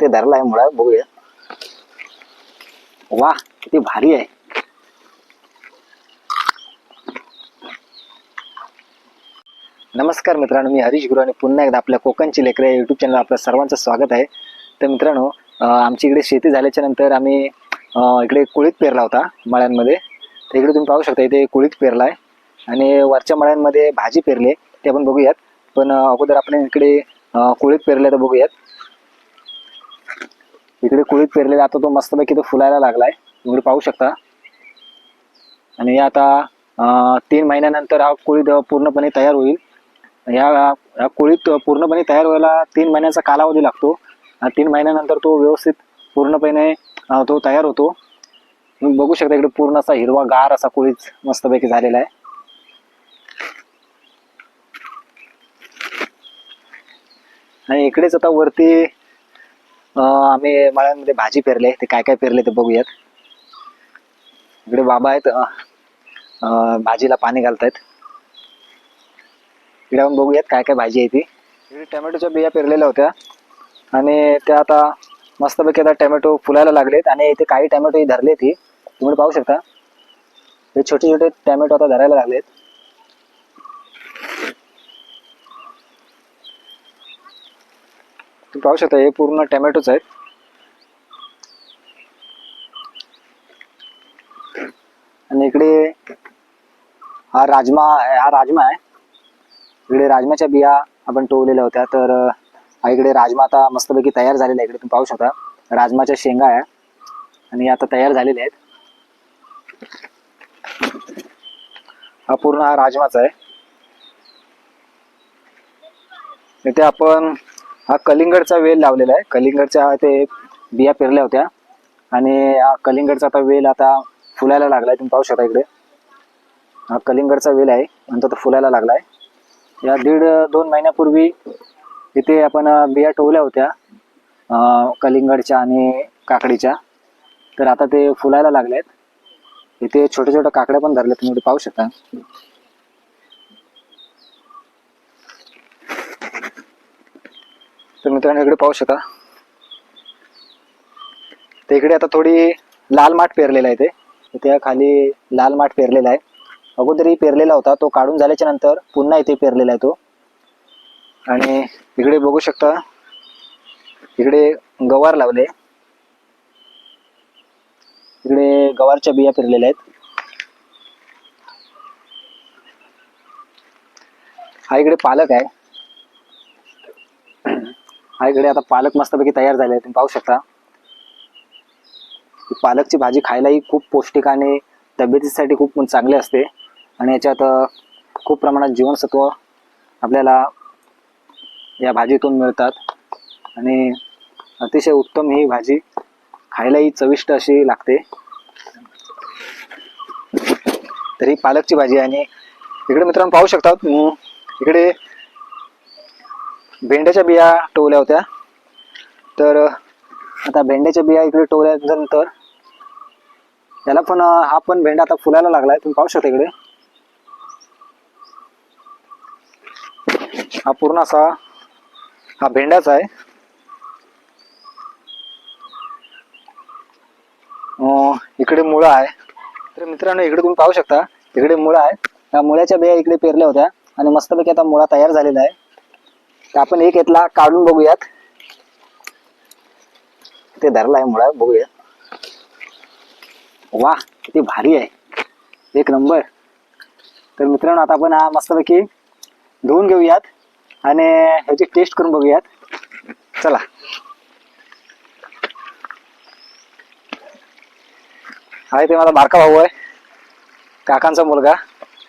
ते धरला आहे मुळा बघूया. वा किती भारी आहे. नमस्कार मित्रांनो मी हरीश गुरु आणि पुन्हा एकदा आपल्या कोकणची लेकरं या युट्यूब चॅनल आपल्या सर्वांचं स्वागत आहे. तर मित्रांनो आमची इकडे शेती झाल्याच्यानंतर आम्ही इकडे कुळीत पेरला होता मळ्यांमध्ये. तर इकडे तुम्ही पाहू शकता इथे कुळीत पेरला आहे आणि वरच्या मळ्यांमध्ये भाजी पेरली आहे ते आपण बघूयात. पण अगोदर आपण इकडे कुळीत पेरले तर बघूयात. इकडे कुळीत पेरलेला आता तो मस्तपैकी तो फुलायला लागलाय. तुम्ही पाहू शकता. आणि आता तीन महिन्यानंतर हा कुळीत पूर्णपणे तयार होईल. या या कुळीत पूर्णपणे तयार व्हायला तीन महिन्याचा कालावधी लागतो. आणि तीन महिन्यानंतर तो व्यवस्थित पूर्णपणे तो तयार होतो. तुम्ही बघू शकता इकडे पूर्ण असा हिरवा गार असा कुळीत मस्तपैकी झालेला आहे. आणि इकडेच आता वरती आम्ही मळ्यांमध्ये भाजी पेरले ते काय काय पेरले ते बघूयात. इकडे बाबा आहेत. भाजीला पाणी घालतायत. इकडे आपण बघूयात काय काय भाजी आहे ती. इकडे टोमॅटोच्या बिया पेरलेल्या होत्या. आणि त्या आता मस्तपैकी आता टोमॅटो फुलायला लागलेत. आणि इथे काही टोमॅटो धरले ती तुम्ही पाहू शकता. हे छोटे छोटे टोमॅटो आता धरायला लागलेत. तुम्ही पाहू शकता हे पूर्ण टॅमॅटोच आहेत. आणि इकडे हा राजमा हा राजमा आहे. इकडे राजमाच्या बिया आपण टोवलेल्या होत्या तर हा इकडे राजमा आता मस्तपैकी तयार झालेला आहे. इकडे तुम्ही पाहू शकता राजमाच्या शेंगा आहे. आणि आता तयार झालेले आहेत. हा पूर्ण हा राजमाचा आहे. इथे आपण हा कलिंगडचा वेल लावलेला आहे. कलिंगडच्या ते बिया पेरल्या होत्या. आणि हा कलिंगडचा आता वेल आता फुलायला लागला आहे तुम्ही पाहू शकता इकडे. हा कलिंगडचा वेल आहे. आणि तो फुलायला लागला आहे या दीड दोन महिन्यापूर्वी इथे आपण बिया टोवल्या होत्या कलिंगडच्या आणि काकडीच्या. तर आता ते फुलायला लागले आहेत इथे छोटे छोटे काकड्या पण धरले तुम्ही पाहू शकता. तर मित्रांनो इकडे पाहू शकता. तर इकडे आता थोडी लाल माठ पेरलेला आहे ते. इथे खाली लाल माठ पेरलेला आहे. अगोदरही पेरलेला होता तो काढून झाल्याच्यानंतर पुन्हा इथे पेरलेला आहे तो. आणि इकडे बघू शकता इकडे गवार लावले. इकडे गवारच्या बिया पेरलेल्या आहेत. हा इकडे पालक आहे. हा इकडे आता पालक मस्तपैकी तयार झाले तुम्ही पाहू शकता. पालकची भाजी खायलाही खूप पौष्टिक आणि तब्येतीसाठी खूप चांगली असते. आणि याच्यात खूप प्रमाणात जीवनसत्व आपल्याला या भाजीतून मिळतात. आणि अतिशय उत्तम ही भाजी खायलाही चविष्ट अशी लागते. तर ही पालकची भाजी आणि इकडे मित्रांनो पाहू शकतात इकडे भेंड्याच्या बिया टोवल्या होत्या. तर आता भेंड्याच्या बिया इकडे टोवल्यानंतर त्याला पण हा पण भेंडा आता फुलायला लागलाय. तुम्ही पाहू शकता इकडे. हा पूर्ण असा हा भेंड्याचा आहे. इकडे मुळा आहे. तर मित्रांनो इकडे तुम्ही पाहू शकता इकडे मुळा आहे. त्या मुळ्याच्या बिया इकडे पेरल्या होत्या. आणि मस्तपैकी आता मुळा तयार झालेला आहे. तर आपण एक येतला काढून बघूयात. ते धरला आहे मुळा बघूया वा किती भारी आहे. एक नंबर. तर मित्रांनो आता आपण हा मस्तपैकी धुवून घेऊयात आणि ह्याची टेस्ट करून बघूयात. चला. आहे ते माझा बारका भाऊ आहे. काकांचा मुलगा.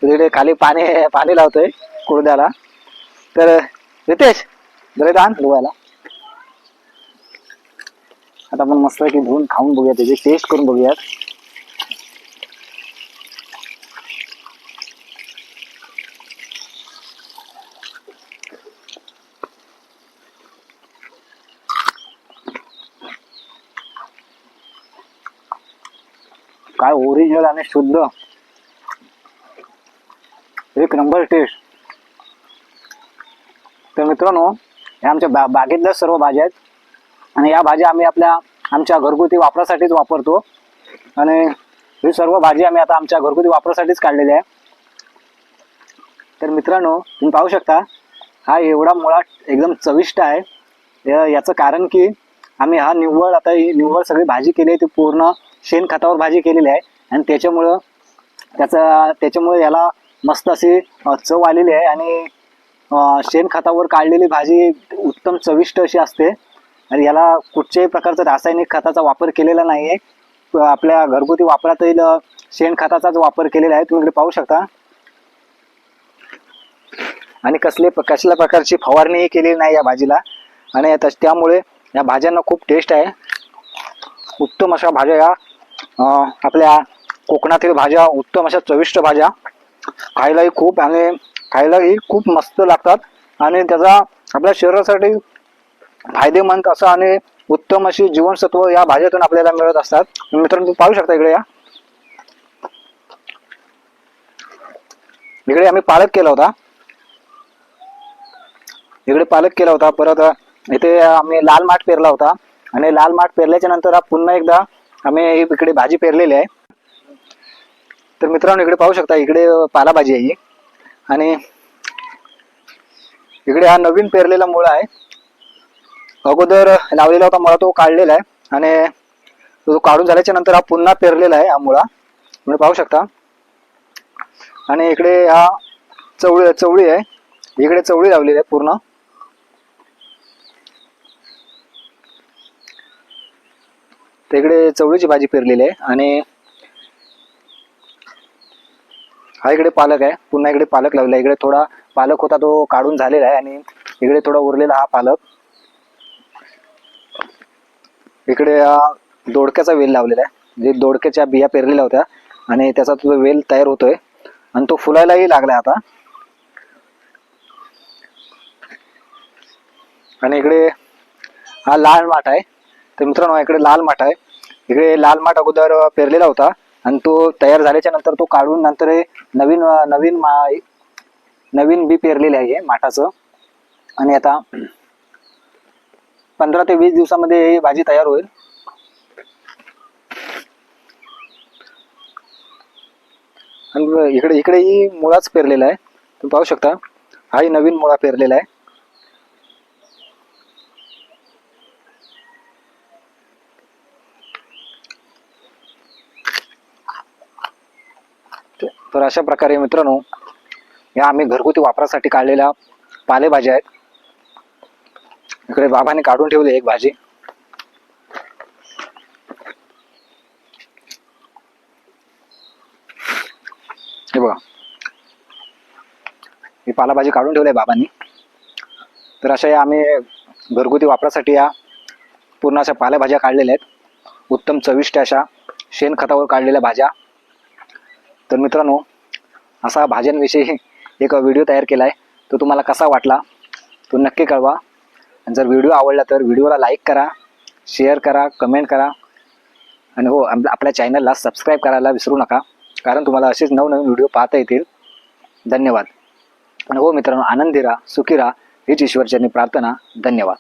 तिकडे खाली पाणी पाणी लावतोय कुरद्याला तर रितेश जरा इथं आण धुवायला आता आपण की धुवून खाऊन बघूया त्याची टेस्ट करून बघूयात. काय ओरिजिनल आणि शुद्ध. एक नंबर टेस्ट तर मित्रांनो या आमच्या बा बागेतल्या सर्व भाज्या आहेत. आणि या भाज्या आम्ही आपल्या आमच्या घरगुती वापरासाठीच वापरतो. आणि ही सर्व भाजी आम्ही आता आमच्या घरगुती वापरासाठीच काढलेली आहे. तर मित्रांनो तुम्ही पाहू शकता हा एवढा मुळा एकदम चविष्ट आहे. या- याचं कारण की आम्ही हा निव्वळ आता ही निव्वळ सगळी भाजी केली आहे ती पूर्ण शेणखतावर भाजी केलेली आहे. आणि त्याच्यामुळं त्याचा त्याच्यामुळे याला मस्त अशी चव आलेली आहे. आणि शेणखतावर काढलेली भाजी उत्तम चविष्ट अशी असते. आणि याला कुठच्याही प्रकारचा रासायनिक खताचा वापर केलेला नाही आहे आपल्या घरगुती वापरातील अ, शेणखताचाच वापर केलेला आहे. तुम्ही इकडे पाहू शकता. आणि कसले कसल्या प्रकारची फवारणीही केलेली नाही या भाजीला. आणि त्यामुळे या भाज्यांना खूप टेस्ट आहे. उत्तम अशा भाज्या या आपल्या कोकणातील भाज्या उत्तम अशा चविष्ट भाज्या. खायलाही खूप आणि खायलाही खूप मस्त लागतात. आणि त्याचा आपल्या शरीरासाठी फायदेमंद असं आणि उत्तम अशी जीवनसत्व या भाज्यातून आपल्याला मिळत असतात. मित्रांनो तुम्ही पाहू शकता इकडे या. इकडे आम्ही पालक केला होता. इकडे पालक केला होता. परत इथे आम्ही लाल माठ पेरला होता. आणि लाल माठ पेरल्याच्या नंतर पुन्हा एकदा आम्ही इकडे भाजी पेरलेली आहे. तर मित्रांनो इकडे पाहू शकता इकडे पालाभाजी आहे ही. आणि इकडे हा नवीन पेरलेला मुळा आहे. अगोदर लावलेला होता मुळा तो काढलेला आहे. आणि तो काढून झाल्याच्यानंतर हा पुन्हा पेरलेला आहे हा मुळा. तुम्ही पाहू शकता. आणि इकडे हा चवळी चवळी आहे. इकडे चवळी लावलेली आहे पूर्ण. तर इकडे चवळीची भाजी पेरलेली आहे. आणि हा इकडे पालक आहे. पुन्हा इकडे पालक लावला आहे. इकडे थोडा पालक होता तो काढून झालेला आहे आणि इकडे थोडा उरलेला हा पालक. इकडे दोडक्याचा वेल लावलेला आहे. जे दोडक्याच्या बिया पेरलेल्या होत्या आणि त्याचा तो वेल तयार होतोय. आणि तो फुलायलाही लागलाय आता. आणि इकडे हा लाल माठ आहे. तर मित्रांनो इकडे लाल माठ आहे. इकडे लाल माठ अगोदर पेरलेला होता. आणि तो तयार झाल्याच्यानंतर तो काढून नंतर नवीन नवीन मा नवीन बी पेरलेले आहे माठाचं. आणि आता पंधरा ते वीस दिवसामध्ये ही भाजी तयार होईल. आणि इकडे इकडेही मुळाच पेरलेला आहे. तुम्ही पाहू शकता. हाही नवीन मुळा पेरलेला आहे. तर अशा प्रकारे मित्रांनो या आम्ही घरगुती वापरासाठी काढलेल्या पालेभाज्या आहेत. इकडे बाबाने काढून ठेवली एक भाजी. हे बघा. ही पालाभाजी काढून ठेवली बाबांनी. तर अशा या आम्ही घरगुती वापरासाठी या पूर्ण अशा पालेभाज्या काढलेल्या आहेत. उत्तम चविष्ट अशा शेणखतावर काढलेल्या भाज्या. तर मित्रांनो असा भाज्यांविषयी एक व्हिडिओ तयार केला आहे तो तुम्हाला कसा वाटला तो नक्की कळवा. आणि जर व्हिडिओ आवडला तर व्हिडिओला लाईक करा शेअर करा कमेंट करा. आणि हो आपल्या चॅनलला सबस्क्राईब करायला विसरू नका कारण तुम्हाला असेच नवनवीन व्हिडिओ पाहता येतील. धन्यवाद. आणि हो मित्रांनो आनंदी राहा सुखी राहा हीच ईश्वरचरणी प्रार्थना. धन्यवाद.